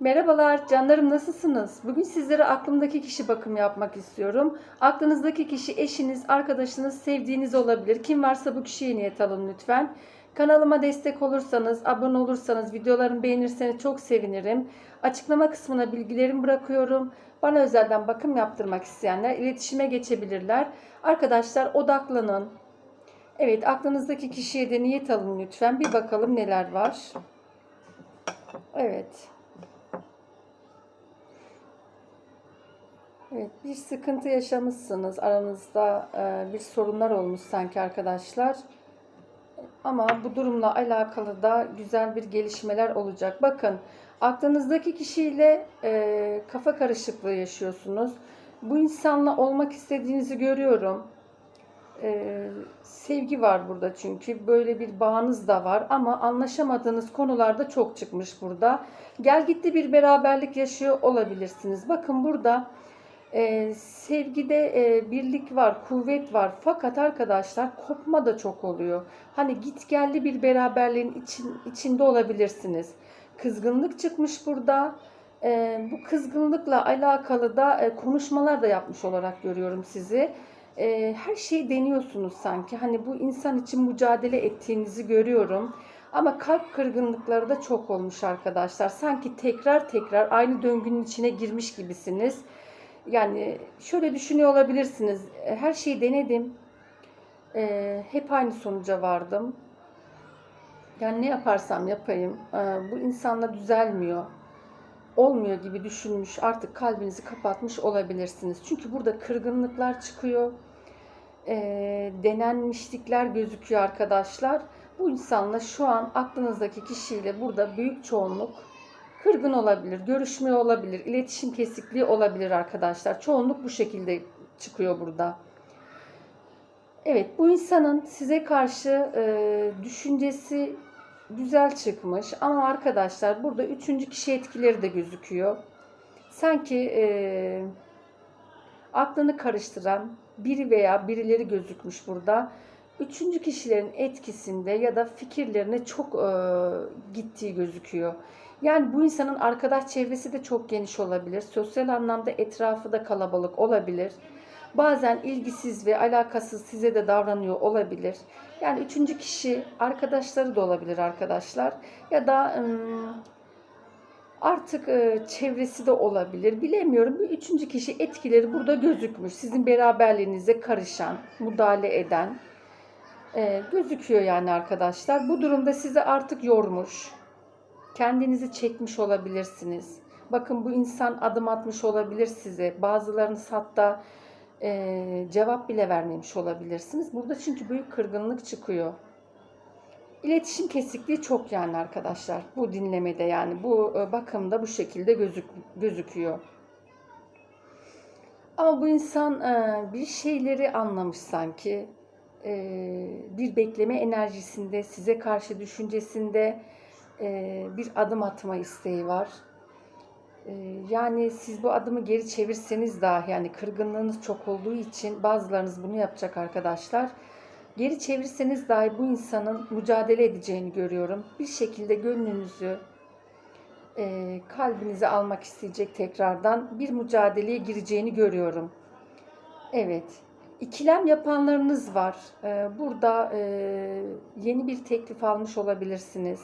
Merhabalar canlarım nasılsınız? Bugün sizlere aklımdaki kişi bakım yapmak istiyorum. Aklınızdaki kişi eşiniz, arkadaşınız, sevdiğiniz olabilir. Kim varsa bu kişiye niyet alın lütfen. Kanalıma destek olursanız, abone olursanız, videolarımı beğenirseniz çok sevinirim. Açıklama kısmına bilgilerimi bırakıyorum. Bana özelden bakım yaptırmak isteyenler iletişime geçebilirler. Arkadaşlar odaklanın. Evet aklınızdaki kişiye de niyet alın lütfen. Bir bakalım neler var. Evet. Evet, bir sıkıntı yaşamışsınız. Aranızda e, bir sorunlar olmuş sanki arkadaşlar. Ama bu durumla alakalı da güzel bir gelişmeler olacak. Bakın, aklınızdaki kişiyle e, kafa karışıklığı yaşıyorsunuz. Bu insanla olmak istediğinizi görüyorum. E, sevgi var burada çünkü. Böyle bir bağınız da var ama anlaşamadığınız konularda çok çıkmış burada. Gel gitti bir beraberlik yaşıyor olabilirsiniz. Bakın burada ee, sevgide e, birlik var, kuvvet var. Fakat arkadaşlar kopma da çok oluyor. Hani git gelli bir beraberliğin için, içinde olabilirsiniz. Kızgınlık çıkmış burada. Ee, bu kızgınlıkla alakalı da e, konuşmalar da yapmış olarak görüyorum sizi. Ee, her şeyi deniyorsunuz sanki. Hani bu insan için mücadele ettiğinizi görüyorum. Ama kalp kırgınlıkları da çok olmuş arkadaşlar. Sanki tekrar tekrar aynı döngünün içine girmiş gibisiniz. Yani şöyle düşünüyor olabilirsiniz. Her şeyi denedim. Ee, hep aynı sonuca vardım. Yani ne yaparsam yapayım e, bu insanla düzelmiyor. Olmuyor gibi düşünmüş. Artık kalbinizi kapatmış olabilirsiniz. Çünkü burada kırgınlıklar çıkıyor. E, denenmişlikler gözüküyor arkadaşlar. Bu insanla şu an aklınızdaki kişiyle burada büyük çoğunluk kırgın olabilir, görüşmüyor olabilir, iletişim kesikliği olabilir arkadaşlar. Çoğunluk bu şekilde çıkıyor burada. Evet, bu insanın size karşı e, düşüncesi güzel çıkmış ama arkadaşlar burada üçüncü kişi etkileri de gözüküyor. Sanki e, aklını karıştıran biri veya birileri gözükmüş burada. Üçüncü kişilerin etkisinde ya da fikirlerine çok e, gittiği gözüküyor. Yani bu insanın arkadaş çevresi de çok geniş olabilir. Sosyal anlamda etrafı da kalabalık olabilir. Bazen ilgisiz ve alakasız size de davranıyor olabilir. Yani üçüncü kişi arkadaşları da olabilir arkadaşlar. Ya da artık e, çevresi de olabilir. Bilemiyorum. Bu üçüncü kişi etkileri burada gözükmüş. Sizin beraberliğinize karışan, müdahale eden gözüküyor yani arkadaşlar. Bu durumda sizi artık yormuş Kendinizi çekmiş olabilirsiniz. Bakın bu insan adım atmış olabilir size. Bazılarınız hatta e, cevap bile vermemiş olabilirsiniz. Burada çünkü büyük kırgınlık çıkıyor. İletişim kesikliği çok yani arkadaşlar. Bu dinlemede yani bu e, bakımda bu şekilde gözük, gözüküyor. Ama bu insan e, bir şeyleri anlamış sanki. E, bir bekleme enerjisinde, size karşı düşüncesinde bir adım atma isteği var. Yani siz bu adımı geri çevirseniz dahi yani kırgınlığınız çok olduğu için bazılarınız bunu yapacak arkadaşlar. Geri çevirseniz dahi bu insanın mücadele edeceğini görüyorum. Bir şekilde gönlünüzü, kalbinizi almak isteyecek tekrardan bir mücadeleye gireceğini görüyorum. Evet. İkilem yapanlarınız var. Burada yeni bir teklif almış olabilirsiniz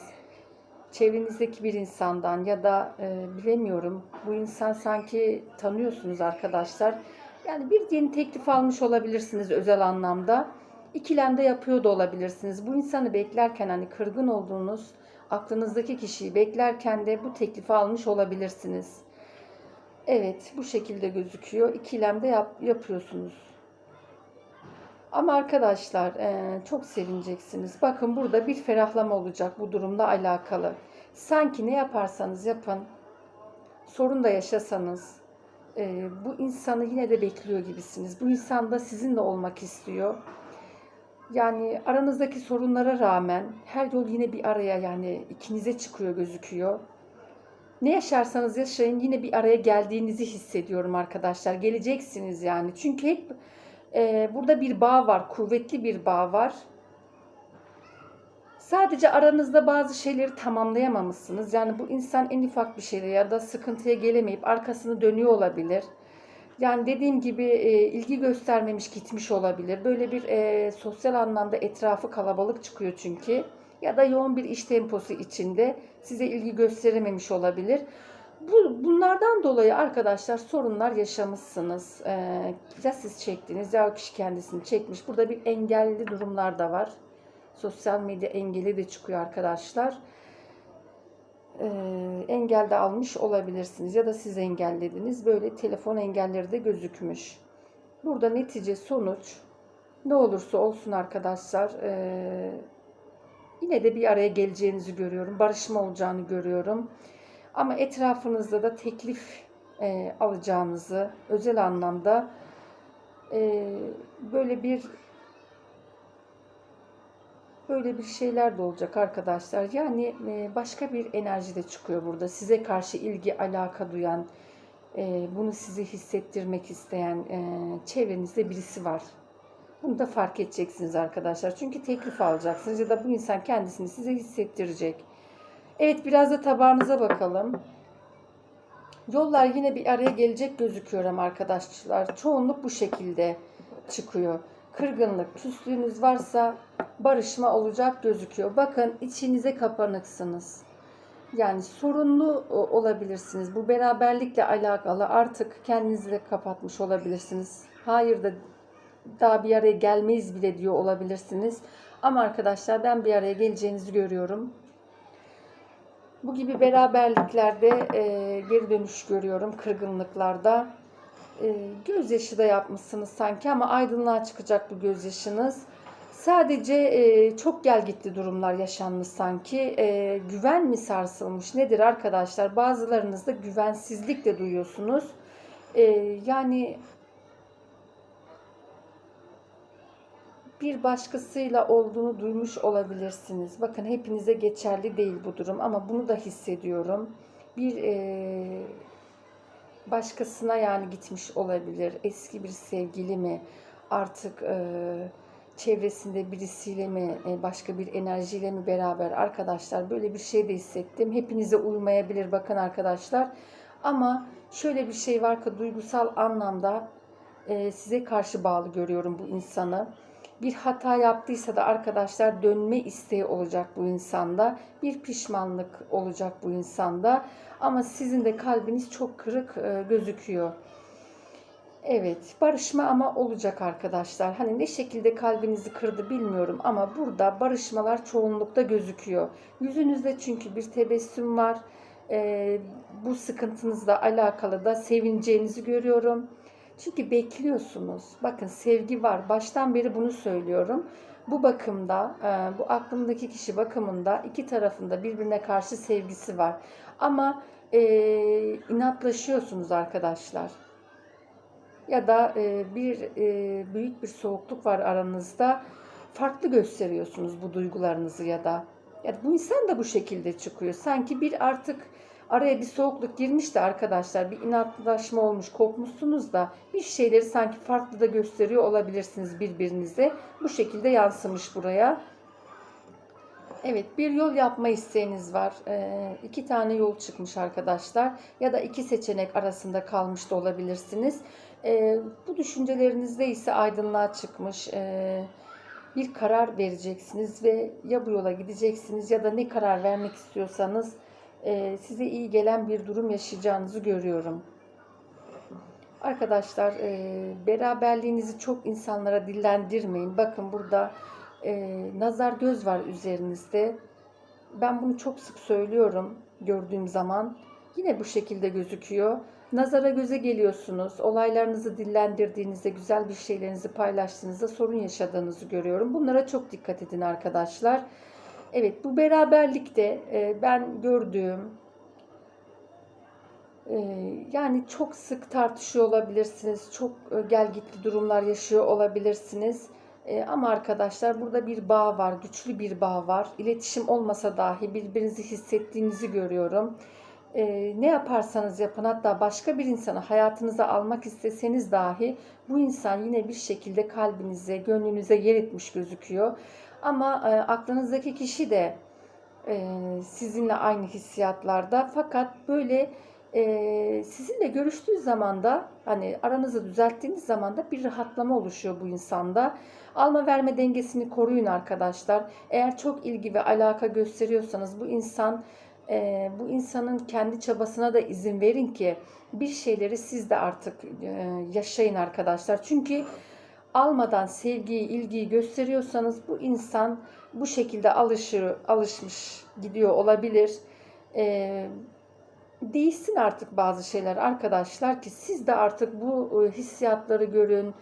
çevrenizdeki bir insandan ya da e, bilemiyorum bu insan sanki tanıyorsunuz arkadaşlar. Yani bir yeni teklif almış olabilirsiniz özel anlamda. İkilemde yapıyor da olabilirsiniz. Bu insanı beklerken hani kırgın olduğunuz aklınızdaki kişiyi beklerken de bu teklifi almış olabilirsiniz. Evet bu şekilde gözüküyor. İkilemde yap, yapıyorsunuz. Ama arkadaşlar e, çok sevineceksiniz. Bakın burada bir ferahlama olacak bu durumla alakalı. Sanki ne yaparsanız yapın, sorun da yaşasanız e, bu insanı yine de bekliyor gibisiniz. Bu insan da sizinle olmak istiyor. Yani aranızdaki sorunlara rağmen her yol yine bir araya yani ikinize çıkıyor gözüküyor. Ne yaşarsanız yaşayın yine bir araya geldiğinizi hissediyorum arkadaşlar. Geleceksiniz yani. Çünkü hep e, burada bir bağ var, kuvvetli bir bağ var. Sadece aranızda bazı şeyleri tamamlayamamışsınız. Yani bu insan en ufak bir şeyde ya da sıkıntıya gelemeyip arkasını dönüyor olabilir. Yani dediğim gibi e, ilgi göstermemiş gitmiş olabilir. Böyle bir e, sosyal anlamda etrafı kalabalık çıkıyor çünkü. Ya da yoğun bir iş temposu içinde size ilgi gösterememiş olabilir. Bu, bunlardan dolayı arkadaşlar sorunlar yaşamışsınız. E, ya siz çektiniz ya o kişi kendisini çekmiş. Burada bir engelli durumlar da var. Sosyal medya engeli de çıkıyor arkadaşlar. Ee, engel de almış olabilirsiniz ya da siz engellediniz. Böyle telefon engelleri de gözükmüş. Burada netice sonuç ne olursa olsun arkadaşlar ee, yine de bir araya geleceğinizi görüyorum. Barışma olacağını görüyorum. Ama etrafınızda da teklif e, alacağınızı özel anlamda e, böyle bir Böyle bir şeyler de olacak arkadaşlar. Yani e, başka bir enerji de çıkıyor burada. Size karşı ilgi, alaka duyan, e, bunu size hissettirmek isteyen e, çevrenizde birisi var. Bunu da fark edeceksiniz arkadaşlar. Çünkü teklif alacaksınız ya da bu insan kendisini size hissettirecek. Evet biraz da tabağınıza bakalım. Yollar yine bir araya gelecek gözüküyor ama arkadaşlar. Çoğunluk bu şekilde çıkıyor. Kırgınlık, küslüğünüz varsa barışma olacak gözüküyor. Bakın içinize kapanıksınız. Yani sorunlu olabilirsiniz. Bu beraberlikle alakalı artık kendinizi de kapatmış olabilirsiniz. Hayır da daha bir araya gelmeyiz bile diyor olabilirsiniz. Ama arkadaşlar ben bir araya geleceğinizi görüyorum. Bu gibi beraberliklerde e, geri dönüş görüyorum kırgınlıklarda. E, gözyaşı da yapmışsınız sanki ama aydınlığa çıkacak bu gözyaşınız. Sadece e, çok gel gitti durumlar yaşanmış sanki. E, güven mi sarsılmış nedir arkadaşlar? Bazılarınızda güvensizlik de duyuyorsunuz. E, yani bir başkasıyla olduğunu duymuş olabilirsiniz. Bakın hepinize geçerli değil bu durum ama bunu da hissediyorum. Bir e, başkasına yani gitmiş olabilir. Eski bir sevgili mi? Artık e, çevresinde birisiyle mi, e, başka bir enerjiyle mi beraber arkadaşlar böyle bir şey de hissettim. Hepinize uymayabilir bakın arkadaşlar. Ama şöyle bir şey var ki duygusal anlamda e, size karşı bağlı görüyorum bu insanı. Bir hata yaptıysa da arkadaşlar dönme isteği olacak bu insanda. Bir pişmanlık olacak bu insanda. Ama sizin de kalbiniz çok kırık e, gözüküyor. Evet, barışma ama olacak arkadaşlar. Hani ne şekilde kalbinizi kırdı bilmiyorum ama burada barışmalar çoğunlukta gözüküyor. Yüzünüzde çünkü bir tebessüm var. Ee, bu sıkıntınızla alakalı da sevineceğinizi görüyorum. Çünkü bekliyorsunuz. Bakın sevgi var. Baştan beri bunu söylüyorum. Bu bakımda, e, bu aklımdaki kişi bakımında iki tarafında birbirine karşı sevgisi var. Ama e, inatlaşıyorsunuz arkadaşlar ya da e, bir e, büyük bir soğukluk var aranızda. Farklı gösteriyorsunuz bu duygularınızı ya da. Ya bu insan da bu şekilde çıkıyor. Sanki bir artık araya bir soğukluk girmiş de arkadaşlar bir inatlaşma olmuş kopmuşsunuz da bir şeyleri sanki farklı da gösteriyor olabilirsiniz birbirinize. Bu şekilde yansımış buraya. Evet bir yol yapma isteğiniz var. Ee, iki tane yol çıkmış arkadaşlar. Ya da iki seçenek arasında kalmış da olabilirsiniz. Ee, bu düşüncelerinizde ise aydınlığa çıkmış. Ee, bir karar vereceksiniz ve ya bu yola gideceksiniz ya da ne karar vermek istiyorsanız e, size iyi gelen bir durum yaşayacağınızı görüyorum. Arkadaşlar e, beraberliğinizi çok insanlara dillendirmeyin. Bakın burada e, nazar göz var üzerinizde. Ben bunu çok sık söylüyorum gördüğüm zaman. Yine bu şekilde gözüküyor. Nazara göze geliyorsunuz. Olaylarınızı dillendirdiğinizde, güzel bir şeylerinizi paylaştığınızda sorun yaşadığınızı görüyorum. Bunlara çok dikkat edin arkadaşlar. Evet bu beraberlikte e, ben gördüğüm e, yani çok sık tartışıyor olabilirsiniz. Çok e, gel gitli durumlar yaşıyor olabilirsiniz. E, ama arkadaşlar burada bir bağ var, güçlü bir bağ var. İletişim olmasa dahi birbirinizi hissettiğinizi görüyorum. E, ne yaparsanız yapın hatta başka bir insanı hayatınıza almak isteseniz dahi bu insan yine bir şekilde kalbinize, gönlünüze yer etmiş gözüküyor. Ama e, aklınızdaki kişi de e, sizinle aynı hissiyatlarda fakat böyle e, sizinle görüştüğü zaman da hani aranızı düzelttiğiniz zaman da bir rahatlama oluşuyor bu insanda. Alma verme dengesini koruyun arkadaşlar. Eğer çok ilgi ve alaka gösteriyorsanız bu insan e, bu insanın kendi çabasına da izin verin ki bir şeyleri siz de artık e, yaşayın arkadaşlar. Çünkü almadan sevgiyi, ilgiyi gösteriyorsanız bu insan bu şekilde alışır, alışmış gidiyor olabilir. E, değişsin artık bazı şeyler arkadaşlar ki siz de artık bu e, hissiyatları görün,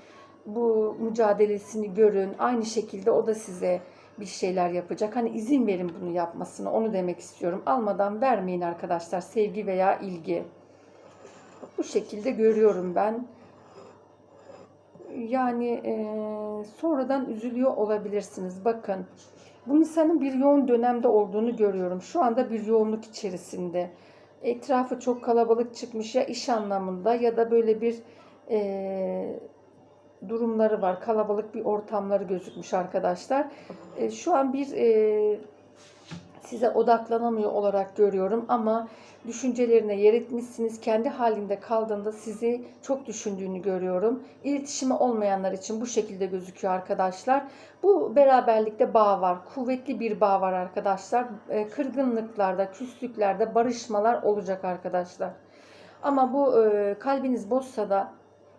bu mücadelesini görün. Aynı şekilde o da size bir şeyler yapacak. Hani izin verin bunu yapmasına. Onu demek istiyorum. Almadan vermeyin arkadaşlar sevgi veya ilgi. Bu şekilde görüyorum ben. Yani e, sonradan üzülüyor olabilirsiniz. Bakın bu insanın bir yoğun dönemde olduğunu görüyorum. Şu anda bir yoğunluk içerisinde. Etrafı çok kalabalık çıkmış ya iş anlamında ya da böyle bir e, durumları var. Kalabalık bir ortamları gözükmüş arkadaşlar. E, şu an bir e, size odaklanamıyor olarak görüyorum ama düşüncelerine yer etmişsiniz. Kendi halinde kaldığında sizi çok düşündüğünü görüyorum. İletişimi olmayanlar için bu şekilde gözüküyor arkadaşlar. Bu beraberlikte bağ var. Kuvvetli bir bağ var arkadaşlar. E, kırgınlıklarda, küslüklerde barışmalar olacak arkadaşlar. Ama bu e, kalbiniz boşsa da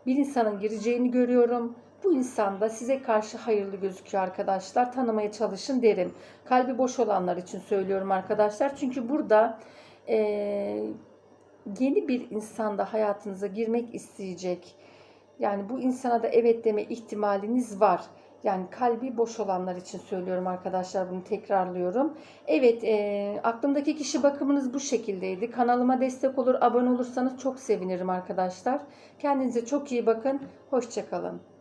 bir insanın gireceğini görüyorum. Bu insan da size karşı hayırlı gözüküyor arkadaşlar. Tanımaya çalışın derim. Kalbi boş olanlar için söylüyorum arkadaşlar. Çünkü burada e, yeni bir insan da hayatınıza girmek isteyecek. Yani bu insana da evet deme ihtimaliniz var. Yani kalbi boş olanlar için söylüyorum arkadaşlar bunu tekrarlıyorum. Evet e, aklımdaki kişi bakımınız bu şekildeydi. Kanalıma destek olur abone olursanız çok sevinirim arkadaşlar. Kendinize çok iyi bakın. Hoşçakalın.